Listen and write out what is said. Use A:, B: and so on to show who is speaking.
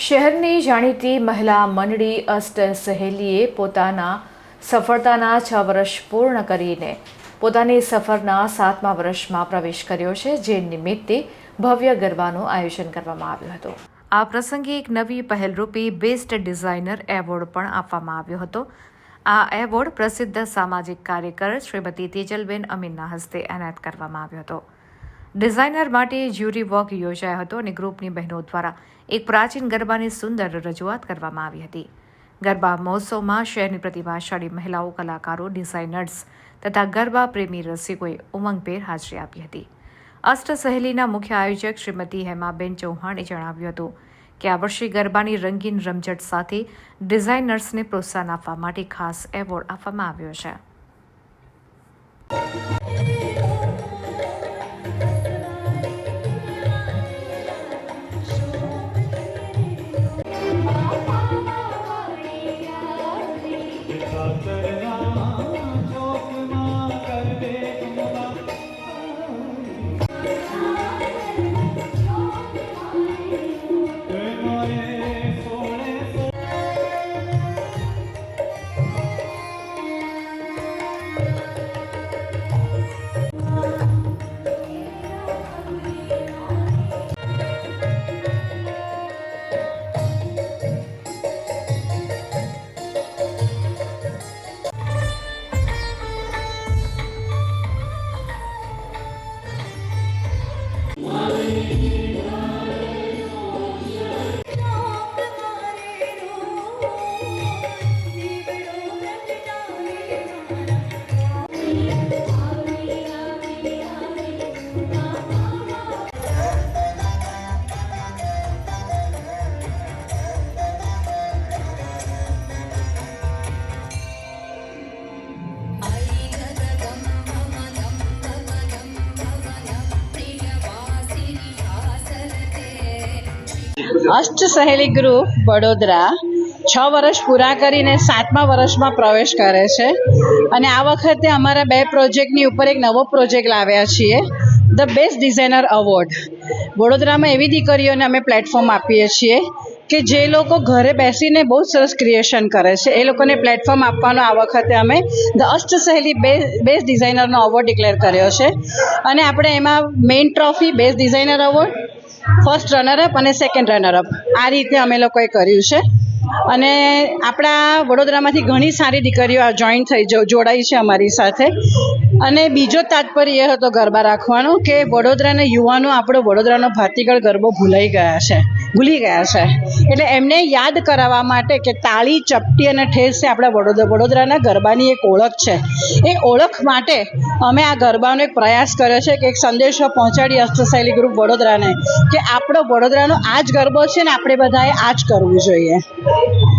A: શહેરની જાણીતી મહિલા મંડળી અષ્ટ સહેલીએ પોતાના સફળતાના છ વર્ષ પૂર્ણ કરીને પોતાની સફરના સાતમા વર્ષમાં પ્રવેશ કર્યો છે, જે નિમિત્તે ભવ્ય ગરબાનું આયોજન કરવામાં આવ્યું હતું. આ પ્રસંગે એક નવી પહેલરૂપી બેસ્ટ ડિઝાઇનર એવોર્ડ પણ આપવામાં આવ્યો હતો. આ એવોર્ડ પ્રસિદ્ધ સામાજિક કાર્યકર શ્રીમતી તેજલબેન અમીનના હસ્તે એનાયત કરવામાં આવ્યો હતો. ડિઝાઇનર માટે જ્યુરી વોક યોજાયો હતો અને ગ્રુપની બહેનો દ્વારા એક પ્રાચીન ગરબાની સુંદર રજૂઆત કરવામાં આવી હતી. ગરબા મહોત્સવમાં શહેરની પ્રતિભાશાળી મહિલાઓ, કલાકારો, ડિઝાઇનર્સ તથા ગરબા પ્રેમી રસિકોએ ઉમંગભેર હાજરી આપી હતી. અષ્ટ સહેલીના મુખ્ય આયોજક શ્રીમતી હેમાબેન ચૌહાણે જણાવ્યું હતું કે આ વર્ષે ગરબાની રંગીન રમઝટ સાથે ડિઝાઇનર્સને પ્રોત્સાહન આપવા માટે ખાસ એવોર્ડ આપવામાં આવ્યો છે.
B: અષ્ટ સહેલી ગ્રુપ વડોદરા છ વર્ષ પૂરા કરીને સાતમા વર્ષમાં પ્રવેશ કરે છે. અને આ વખતે અમારા બે પ્રોજેક્ટની ઉપર એક નવો પ્રોજેક્ટ લાવ્યા છીએ ધ બેસ્ટ ડિઝાઇનર અવોર્ડ વડોદરામાં એવી દીકરીઓને અમે પ્લેટફોર્મ આપીએ છીએ કે જે લોકો ઘરે બેસીને બહુ સરસ ક્રિએશન કરે છે. એ લોકોને પ્લેટફોર્મ આપવાનો આ વખતે અમે ધ અષ્ટ સહેલી બેસ્ટ ડિઝાઇનરનો અવોર્ડ ડિક્લેર કર્યો છે. અને આપણે એમાં main trophy best designer award first runner up અને સેકન્ડ રનરઅપ આ રીતે અમે લોકોએ કર્યું છે. અને આપણા વડોદરામાંથી ઘણી સારી દીકરીઓ આ જોઈન થઈ જોડાઈ છે અમારી સાથે. અને બીજો તાત્પર્ય એ હતો ગરબા રાખવાનો કે વડોદરાના યુવાનો આપણો વડોદરાનો ભાતીગળ ગરબો ભૂલાઈ ગયા છે, ભૂલી ગયા છે. એટલે એમને યાદ કરાવવા માટે કે તાળી, ચપટી અને ઠેસ છે આપણા વડોદરા વડોદરાના ગરબાની એક ઓળખ છે. એ ઓળખ માટે અમે આ ગરબાનો એક પ્રયાસ કર્યો છે કે એક સંદેશો પહોંચાડી અષ્ટશૈલી ગ્રુપ વડોદરાને કે આપણો વડોદરાનો આ જ ગરબો છે ને આપણે બધાએ આ જ કરવું જોઈએ.